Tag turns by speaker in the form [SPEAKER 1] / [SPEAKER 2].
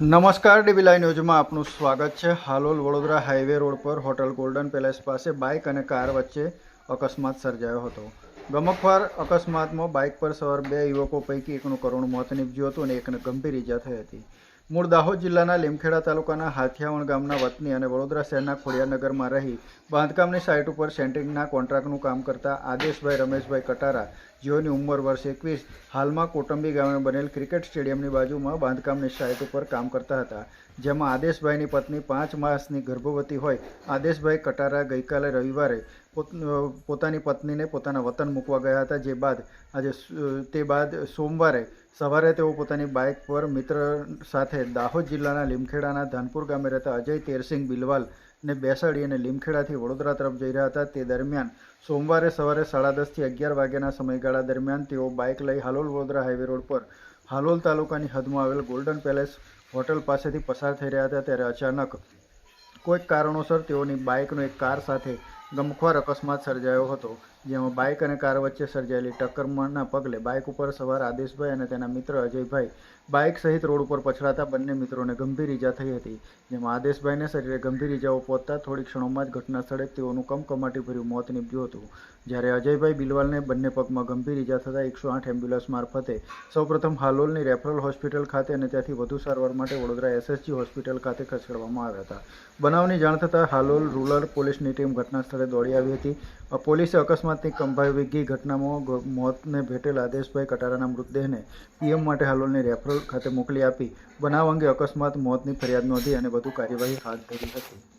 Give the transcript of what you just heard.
[SPEAKER 1] નમસ્કાર dB live ન્યૂઝમાં આપનું સ્વાગત છે. હાલોલ વડોદરા હાઈવે રોડ પર હોટલ ગોલ્ડન પેલેસ પાસે બાઇક અને કાર વચ્ચે અકસ્માત સર્જાયો હતો. ગમકવાર અકસ્માતમાં બાઇક પર સવાર બે યુવકો પૈકી એકનું કરુણ મોત નીપજ્યું હતું અને એકને ગંભીર ઈજા થઈ હતી. મૂળ દાહોદ જિલ્લાના લીમખેડા તાલુકાના હાથિયાવણ ગામના વતની અને વડોદરા શહેરના ખોડિયાનગરમાં રહી બાંધકામની સાઇટ ઉપર સેન્ટ્રિંગના કોન્ટ્રાક્ટનું કામ કરતા આદેશભાઈ રમેશભાઈ કટારા, જેઓની ઉંમર વર્ષ એકવીસ, હાલમાં કોટંબી ગામે બનેલ ક્રિકેટ સ્ટેડિયમની બાજુમાં બાંધકામની સાઇટ ઉપર કામ કરતા હતા. જેમાં આદેશભાઈની પત્ની પાંચ માસની ગર્ભવતી હોય આદેશભાઈ કટારા ગઈકાલે રવિવારે પોતાની પત્નીને પોતાના વતન મૂકવા ગયા હતા. જે બાદ, આજે તે બાદ સોમવારે સવારે તેઓ પોતાની બાઇક પર મિત્ર સાથે દાહોદ જિલ્લાના લીમખેડાના ધાનપુર ગામે રહેતા અજય તેરસિંહ બિલવાલ ને બેસાડી અને લીમખેડાથી વડોદરા તરફ જઈ રહ્યા હતા. તે દરમિયાન સોમવારે સવારે સાડા દસથી અગિયાર વાગ્યાના સમયગાળા દરમિયાન તેઓ બાઇક લઈ હાલોલ વડોદરા હાઈવે રોડ પર હાલોલ તાલુકાની હદમાં આવેલ ગોલ્ડન પેલેસ હોટલ પાસેથી પસાર થઈ રહ્યા હતા. ત્યારે અચાનક કોઈક કારણોસર તેઓની બાઇકનો એક કાર સાથે ગમખ્વાર અકસ્માત સર્જાયો હતો. જેમાં બાઇક અને કાર વચ્ચે સર્જાયેલી ટક્કરના પગલે બાઇક ઉપર સવાર આદેશભાઈ અને તેના મિત્ર અજયભાઈ બાઇક સહિત રોડ ઉપર પછડાતા બંને મિત્રોને ગંભીર ઈજા થઈ હતી. જેમાં આદેશભાઈને શરીરે ગંભીર ઈજાઓ પહોંચતા થોડી ક્ષણોમાં જ ઘટના સ્થળે તેઓનું કમકમાટીભર્યું મોત નીપજ્યું હતું. જ્યારે અજયભાઈ બિલવાલને બંને પગમાં ગંભીર ઈજા થતાં એકસો આઠ એમ્બ્યુલન્સ મારફતે સૌપ્રથમ હાલોલની રેફરલ હોસ્પિટલ ખાતે અને ત્યાંથી વધુ સારવાર માટે વડોદરા એસએસજી હોસ્પિટલ ખાતે ખસેડવામાં આવ્યા હતા. બનાવની જાણ થતાં હાલોલ રૂરલ પોલીસની ટીમ ઘટના સ્થળે દોડી આવી હતી. અ, પોલીસે કંભાઈ કંભાવી ઘટનામાં મોતને ભેટેલ આદેશભાઈ કટારાના મૃતદેહને પીએમ માટે હાલોલની રેફરલ ખાતે મોકલી આપી. બનાવ અંગે અકસ્માત મોતની ફરિયાદ નોંધી અને વધુ કાર્યવાહી હાથ ધરી હતી.